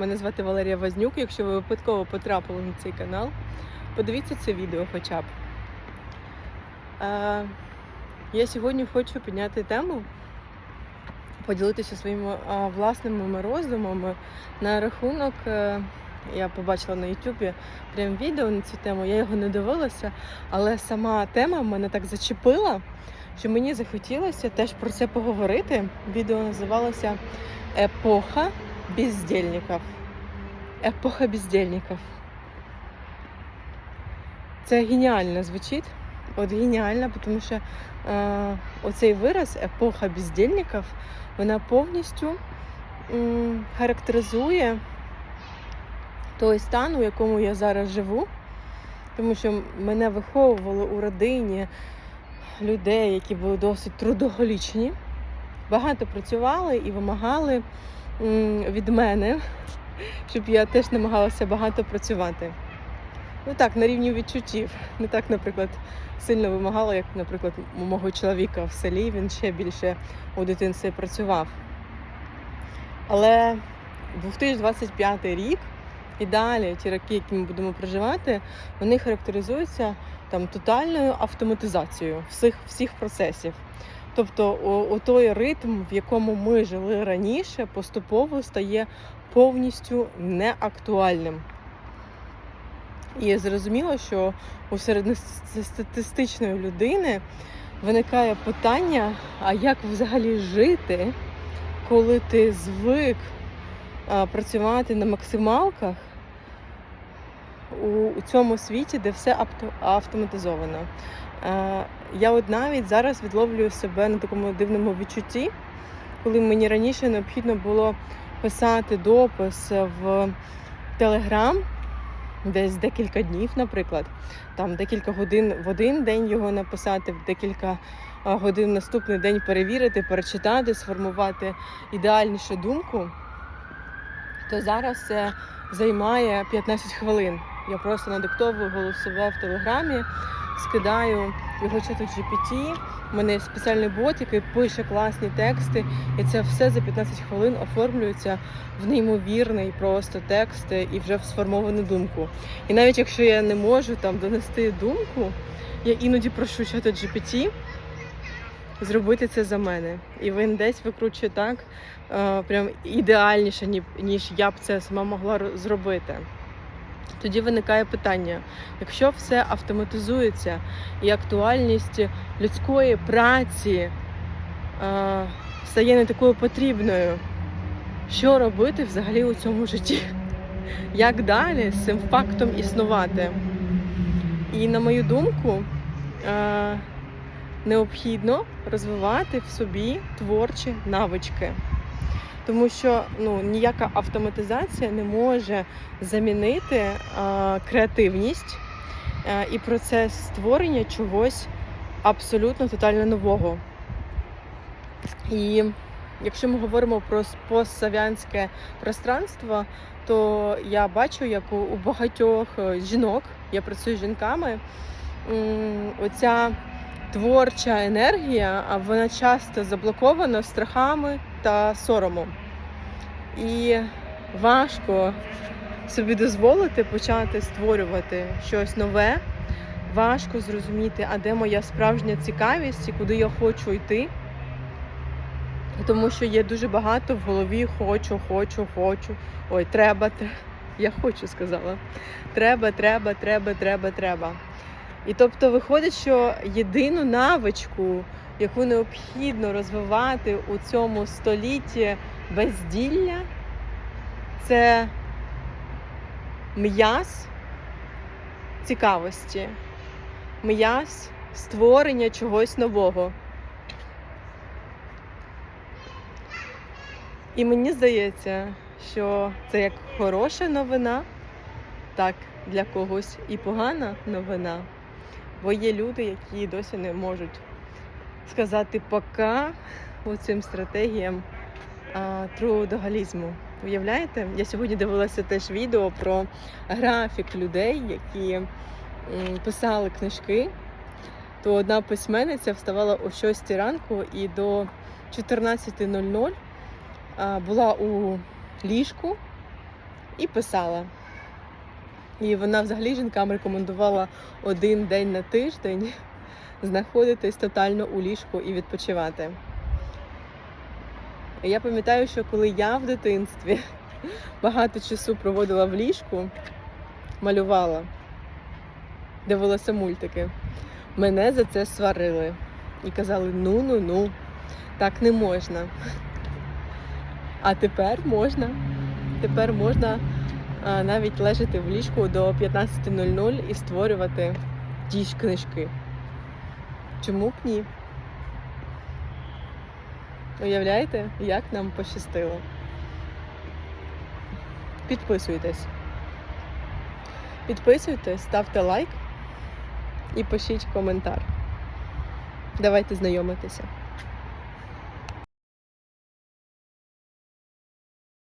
Мене звати Валерія Вознюк. Якщо ви випадково потрапили на цей канал, подивіться це відео хоча б. Я сьогодні хочу підняти тему, поділитися своїми власними роздумами на рахунок. е, я побачила на Ютубі прям відео на цю тему, я його не дивилася, але сама тема мене так зачепила, що мені захотілося теж про це поговорити. Відео називалося Епоха бездельників. Епоха бездельників. Це геніально звучить. От геніально, тому що е, оцей вираз епоха бездельників, вона повністю м, характеризує той стан, у якому я зараз живу. Тому що мене виховували у родині людей, які були досить трудоголічні, багато працювали і вимагали від мене, щоб я теж намагалася багато працювати. Ну так, на рівні відчуттів. Не так, наприклад, сильно вимагала, як, наприклад, у мого чоловіка в селі, він ще більше у дитинстві працював. Але 2025 рік і далі ті роки, які ми будемо проживати, вони характеризуються там тотальною автоматизацією всіх, всіх процесів. Тобто о, о той ритм, в якому ми жили раніше, поступово стає повністю неактуальним. І зрозуміло, що у середньостатистичної людини виникає питання: а як взагалі жити, коли ти звик працювати на максималках у, у цьому світі, де все авто- автоматизовано? Я от навіть зараз відловлюю себе на такому дивному відчутті, коли мені раніше необхідно було писати допис в Телеграм десь декілька днів, наприклад, там декілька годин в один день його написати, в декілька годин в наступний день перевірити, перечитати, сформувати ідеальнішу думку, то зараз це займає 15 хвилин. Я просто надиктовую голосове в телеграмі, скидаю його чату GPT. У мене є спеціальний бот, який пише класні тексти, і це все за 15 хвилин оформлюється в неймовірний просто текст і вже в сформовану думку. І навіть якщо я не можу там донести думку, я іноді прошу чату GPT зробити це за мене. І він десь викручує так, е, прям ідеальніше, ні- ніж я б це сама могла ро- зробити. Тоді виникає питання: якщо все автоматизується і актуальність людської праці е, стає не такою потрібною, що робити взагалі у цьому житті? Як далі з цим фактом існувати? І на мою думку, е, необхідно розвивати в собі творчі навички. Тому що ну, ніяка автоматизація не може замінити е, креативність е, і процес створення чогось абсолютно тотально нового. І якщо ми говоримо про постсавянське пространство, то я бачу, як у, у багатьох е, жінок, я працюю з жінками, оця творча енергія, а вона часто заблокована страхами та соромом. І важко собі дозволити почати створювати щось нове. Важко зрозуміти, а де моя справжня цікавість і куди я хочу йти. Тому що є дуже багато в голові хочу, хочу, хочу. Ой, треба, тре- я хочу сказала. Треба, треба, треба, треба, треба. І тобто виходить, що єдину навичку, яку необхідно розвивати у цьому столітті безділля, це м'яз цікавості, м'яз створення чогось нового. І мені здається, що це як хороша новина, так для когось і погана новина. Бо є люди, які досі не можуть сказати пока цим стратегіям а, трудоголізму. Уявляєте? Я сьогодні дивилася теж відео про графік людей, які писали книжки. То одна письменниця вставала о 6 ранку і до 14.00 була у ліжку і писала. І вона взагалі жінкам рекомендувала один день на тиждень знаходитись тотально у ліжку і відпочивати. Я пам'ятаю, що коли я в дитинстві багато часу проводила в ліжку, малювала, дивилася мультики, мене за це сварили і казали: ну ну ну, так не можна. А тепер можна. Тепер можна навіть лежати в ліжку до 15.00 і створювати ті ж книжки. Чому б ні? Уявляєте, як нам пощастило? Підписуйтесь. Підписуйтесь, ставте лайк і пишіть коментар. Давайте знайомитися.